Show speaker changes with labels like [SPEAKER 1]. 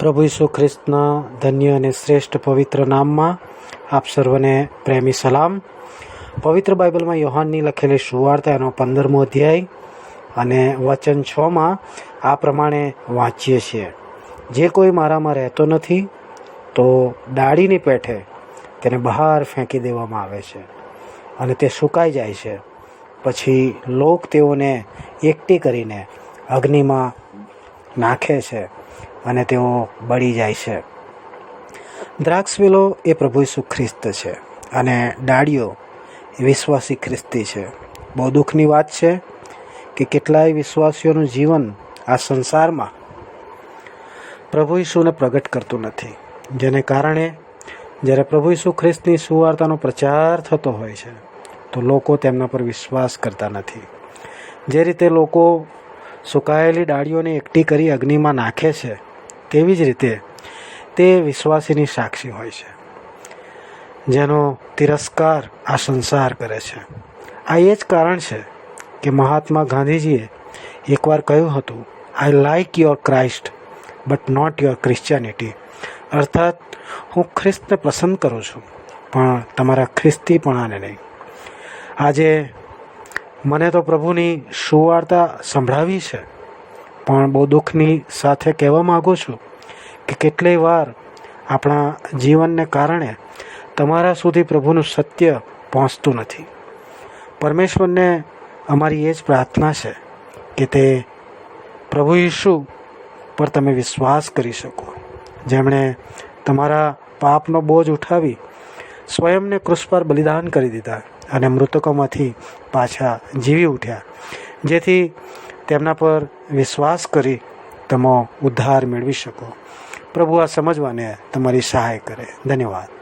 [SPEAKER 1] પ્રભુ ઈસુ ખ્રિસ્તના ધન્ય અને શ્રેષ્ઠ પવિત્ર નામમાં આપ સર્વને પ્રેમી સલામ. પવિત્ર બાઇબલમાં યોહાનની લખેલી સુવાર્તા એનો પંદરમો અધ્યાય અને વચન છમાં આ પ્રમાણે વાંચીએ છીએ. જે કોઈ મારામાં રહેતો નથી, તો ડાળીની પેઠે તેને બહાર ફેંકી દેવામાં આવે છે અને તે સુકાઈ જાય છે. પછી લોક તેઓને એકઠી કરીને અગ્નિમાં નાખે છે. અને તેઓ બળી જાય છે. દ્રાક્ષવેલો એ પ્રભુ ઈસુ ખ્રિસ્ત છે અને ડાળીઓ વિશ્વાસી ખ્રિસ્તી છે. બહુ દુઃખની વાત છે કે કેટલાય વિશ્વાસીઓનું જીવન આ સંસારમાં પ્રભુ ઈસુને પ્રગટ કરતું નથી. જેને કારણે જ્યારે પ્રભુ ઈસુ ખ્રિસ્તની સુવાર્તાનો પ્રચાર થતો હોય છે, તો લોકો તેમના પર વિશ્વાસ કરતા નથી. જે રીતે લોકો સુકાયેલી ડાળીઓને એકઠી કરી અગ્નિમાં નાખે છે તેવી જ રીતે તે વિશ્વાસીની સાક્ષી હોય છે. જેનો તિરસ્કાર આ સંસાર કરે છે. આ એ જ કારણ છે કે મહાત્મા ગાંધીજીએ એકવાર કહ્યું હતું I like your Christ but not your Christianity અર્થાત, હું ખ્રિસ્તને પસંદ કરું છું, પણ તમારા ખ્રિસ્તીપણાને નહીં. આજે મને તો પ્રભુની સુવાર્તા સંભળાવી છે. પણ બહુ દુઃખની સાથે કહેવા માગું છું કે કેટલીય વાર આપણા જીવનને કારણે તમારા સુધી પ્રભુનું સત્ય પહોંચતું નથી. પરમેશ્વરને અમારી એ જ પ્રાર્થના છે કે તે પ્રભુ ઈસુ પર તમે વિશ્વાસ કરી શકો. જેમણે તમારા પાપનો બોજ ઉઠાવી સ્વયંને કૃષ પર બલિદાન કરી દીધા અને મૃતકોમાંથી પાછા જીવી ઉઠ્યા. જેથી તેમના પર વિશ્વાસ કરી તમે ઉદ્ધાર મેળવી શકો. પ્રભુ આ સમજવાને તમારી સહાય કરે. ધન્યવાદ.